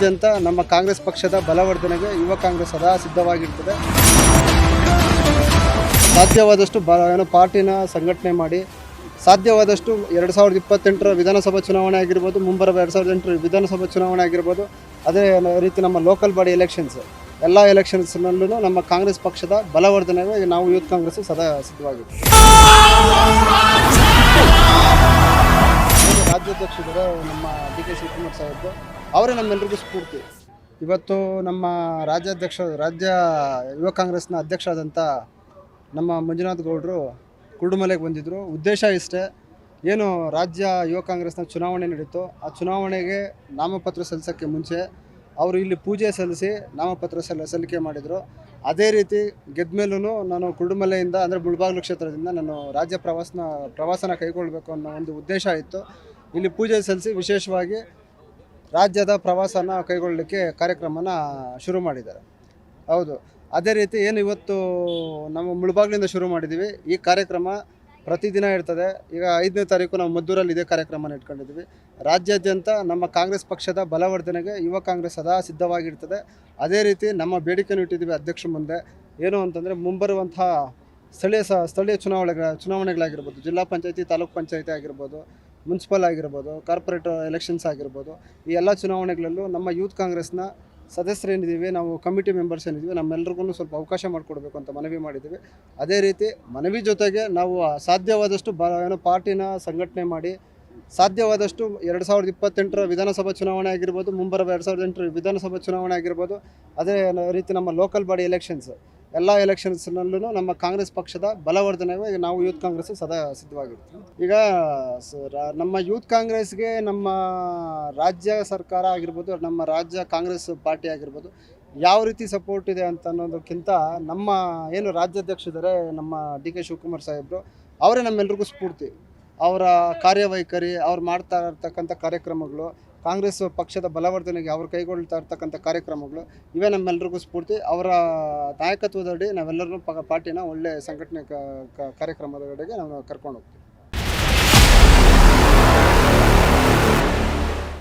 ರಾಜ್ಯಾದ್ಯಂತ ನಮ್ಮ ಕಾಂಗ್ರೆಸ್ ಪಕ್ಷದ ಬಲವರ್ಧನೆಗೆ ಯುವ ಕಾಂಗ್ರೆಸ್ ಸದಾ ಸಿದ್ಧವಾಗಿರ್ತದೆ. ಸಾಧ್ಯವಾದಷ್ಟು ಬ ಏನು ಪಾರ್ಟಿನ ಸಂಘಟನೆ ಮಾಡಿ, ಸಾಧ್ಯವಾದಷ್ಟು ಎರಡು ಸಾವಿರದ ಇಪ್ಪತ್ತೆಂಟರ ವಿಧಾನಸಭಾ ಚುನಾವಣೆ ಆಗಿರ್ಬೋದು, ಮುಂಬರುವ ಎರಡು ಸಾವಿರದ ಎಂಟರ ವಿಧಾನಸಭಾ ಚುನಾವಣೆ ಆಗಿರ್ಬೋದು, ಅದೇ ರೀತಿ ನಮ್ಮ ಲೋಕಲ್ ಬಾಡಿ ಎಲೆಕ್ಷನ್ಸ್ ಎಲ್ಲ ಎಲೆಕ್ಷನ್ಸ್ನಲ್ಲೂ ನಮ್ಮ ಕಾಂಗ್ರೆಸ್ ಪಕ್ಷದ ಬಲವರ್ಧನೆಗೆ ನಾವು ಯೂತ್ ಕಾಂಗ್ರೆಸ್ ಸದಾ ಸಿದ್ಧವಾಗಿದೆ ರಾಜ್ಯಾಧ್ಯಕ್ಷರು ನಮ್ಮ ಡಿ ಕೆ ಶಿವಕುಮಾರ್ ಸಾಹೇಬರು ಅವರೇ ನಮ್ಮೆಲ್ಲರಿಗೂ ಸ್ಫೂರ್ತಿ. ಇವತ್ತು ನಮ್ಮ ರಾಜ್ಯಾಧ್ಯಕ್ಷ, ರಾಜ್ಯ ಯುವ ಕಾಂಗ್ರೆಸ್ನ ಅಧ್ಯಕ್ಷರಾದಂಥ ನಮ್ಮ ಮಂಜುನಾಥ್ ಗೌಡರು ಕುರುಡುಮಲೆಗೆ ಬಂದಿದ್ದರು ಉದ್ದೇಶ ಇಷ್ಟೇ, ಏನು ರಾಜ್ಯ ಯುವ ಕಾಂಗ್ರೆಸ್ನ ಚುನಾವಣೆ ನಡೀತು. ಆ ಚುನಾವಣೆಗೆ ನಾಮಪತ್ರ ಸಲ್ಲಿಸೋಕ್ಕೆ ಮುಂಚೆ ಅವರು ಇಲ್ಲಿ ಪೂಜೆ ಸಲ್ಲಿಸಿ ನಾಮಪತ್ರ ಸಲ್ಲ, ಸಲ್ಲಿಕೆ ಮಾಡಿದರು. ಅದೇ ರೀತಿ ಗೆದ್ದ ಮೇಲೂ ನಾನು ಕುರುಡುಮಲೆಯಿಂದ, ಅಂದರೆ ಮುಳಬಾಗಿಲು ಕ್ಷೇತ್ರದಿಂದ ನಾನು ರಾಜ್ಯ ಪ್ರವಾಸನ ಪ್ರವಾಸನ ಕೈಗೊಳ್ಳಬೇಕು ಅನ್ನೋ ಒಂದು ಉದ್ದೇಶ ಇತ್ತು. ಇಲ್ಲಿ ಪೂಜೆ ಸಲ್ಲಿಸಿ ವಿಶೇಷವಾಗಿ ರಾಜ್ಯದ ಪ್ರವಾಸನ ಕೈಗೊಳ್ಳಲಿಕ್ಕೆ ಕಾರ್ಯಕ್ರಮನ ಶುರು ಮಾಡಿದ್ದಾರೆ. ಹೌದು. ಅದೇ ರೀತಿ ಏನು ಇವತ್ತು ನಮ್ಮ ಮುಳಬಾಗ್ಲಿಂದ ಶುರು ಮಾಡಿದ್ದೀವಿ. ಈ ಕಾರ್ಯಕ್ರಮ ಪ್ರತಿದಿನ ಇರ್ತದೆ. ಈಗ ಐದನೇ ತಾರೀಕು ನಾವು ಮದ್ದೂರಲ್ಲಿ ಇದೇ ಕಾರ್ಯಕ್ರಮನ ಇಟ್ಕೊಂಡಿದ್ದೀವಿ. ರಾಜ್ಯಾದ್ಯಂತ ನಮ್ಮ ಕಾಂಗ್ರೆಸ್ ಪಕ್ಷದ ಬಲವರ್ಧನೆಗೆ ಯುವ ಕಾಂಗ್ರೆಸ್ ಸದಾ ಸಿದ್ಧವಾಗಿರ್ತದೆ. ಅದೇ ರೀತಿ ನಮ್ಮ ಬೇಡಿಕೆಯನ್ನು ಇಟ್ಟಿದ್ದೀವಿ ಅಧ್ಯಕ್ಷ ಮುಂದೆ. ಏನು ಅಂತಂದರೆ ಮುಂಬರುವಂತಹ ಸ್ಥಳೀಯ ಸ್ಥಳೀಯ ಚುನಾವಣೆಗಳ, ಚುನಾವಣೆಗಳಾಗಿರ್ಬೋದು, ಜಿಲ್ಲಾ ಪಂಚಾಯತಿ, ತಾಲೂಕು ಪಂಚಾಯತಿ ಆಗಿರ್ಬೋದು ಮುನ್ಸಿಪಲ್ ಆಗಿರ್ಬೋದು ಕಾರ್ಪೊರೇಟ್ ಎಲೆಕ್ಷನ್ಸ್ ಆಗಿರ್ಬೋದು, ಈ ಎಲ್ಲ ಚುನಾವಣೆಗಳಲ್ಲೂ ನಮ್ಮ ಯೂತ್ ಕಾಂಗ್ರೆಸ್ನ ಸದಸ್ಯರೇನಿದ್ದೀವಿ ನಾವು ಕಮಿಟಿ ಮೆಂಬರ್ಸ್ ಏನಿದ್ದೀವಿ, ನಮ್ಮೆಲ್ರಿಗೂ ಸ್ವಲ್ಪ ಅವಕಾಶ ಮಾಡಿಕೊಡ್ಬೇಕು ಅಂತ ಮನವಿ ಮಾಡಿದ್ದೀವಿ. ಅದೇ ರೀತಿ ಮನವಿ ಜೊತೆಗೆ ನಾವು ಸಾಧ್ಯವಾದಷ್ಟು ಬ, ಏನೋ ಪಾರ್ಟಿನ ಸಂಘಟನೆ ಮಾಡಿ, ಸಾಧ್ಯವಾದಷ್ಟು ಎರಡು ಸಾವಿರದ ಇಪ್ಪತ್ತೆಂಟರ ವಿಧಾನಸಭಾ ಚುನಾವಣೆ ಆಗಿರ್ಬೋದು, ಮುಂಬರುವ ಎರಡು ಸಾವಿರದ ಎಂಟರ ವಿಧಾನಸಭಾ ಚುನಾವಣೆ ಆಗಿರ್ಬೋದು, ಅದೇ ರೀತಿ ನಮ್ಮ ಲೋಕಲ್ ಬಾಡಿ ಎಲೆಕ್ಷನ್ಸ್ ಎಲ್ಲ ಎಲೆಕ್ಷನ್ಸ್ನಲ್ಲೂ ನಮ್ಮ ಕಾಂಗ್ರೆಸ್ ಪಕ್ಷದ ಬಲವರ್ಧನೆಗೆ ನಾವು ಯೂತ್ ಕಾಂಗ್ರೆಸ್ ಸದಾ ಸಿದ್ಧವಾಗಿರ್ತೀವಿ. ಈಗ ನಮ್ಮ ಯೂತ್ ಕಾಂಗ್ರೆಸ್ಗೆ ನಮ್ಮ ರಾಜ್ಯ ಸರ್ಕಾರ ಆಗಿರ್ಬೋದು, ನಮ್ಮ ರಾಜ್ಯ ಕಾಂಗ್ರೆಸ್ ಪಾರ್ಟಿ ಆಗಿರ್ಬೋದು ಯಾವ ರೀತಿ ಸಪೋರ್ಟ್ ಇದೆ ಅಂತ ಅನ್ನೋದಕ್ಕಿಂತ ನಮ್ಮ ಏನು ರಾಜ್ಯಾಧ್ಯಕ್ಷರಿದ್ದಾರೆ ನಮ್ಮ ಡಿ ಕೆ ಶಿವಕುಮಾರ್ ಸಾಹೇಬರು, ಅವರೇ ನಮ್ಮೆಲ್ರಿಗೂ ಸ್ಫೂರ್ತಿ. ಅವರ ಕಾರ್ಯವೈಖರಿ, ಅವ್ರು ಮಾಡ್ತಾ ಇರ್ತಕ್ಕಂಥ ಕಾರ್ಯಕ್ರಮಗಳು ಕಾಂಗ್ರೆಸ್ ಪಕ್ಷದ ಬಲವರ್ಧನೆಗೆ ಅವರು ಕೈಗೊಳ್ತಾ ಇರ್ತಕ್ಕಂಥ ಕಾರ್ಯಕ್ರಮಗಳು, ಇವೇ ನಮ್ಮೆಲ್ಲರಿಗೂ ಸ್ಫೂರ್ತಿ. ಅವರ ನಾಯಕತ್ವದಡಿ ನಾವೆಲ್ಲರೂ ಪ, ಪಾರ್ಟಿನ ಒಳ್ಳೆ ಸಂಘಟನೆ ಕ- ಕಡೆಗೆ ನಾವು ಕರ್ಕೊಂಡು ಹೋಗ್ತೀವಿ.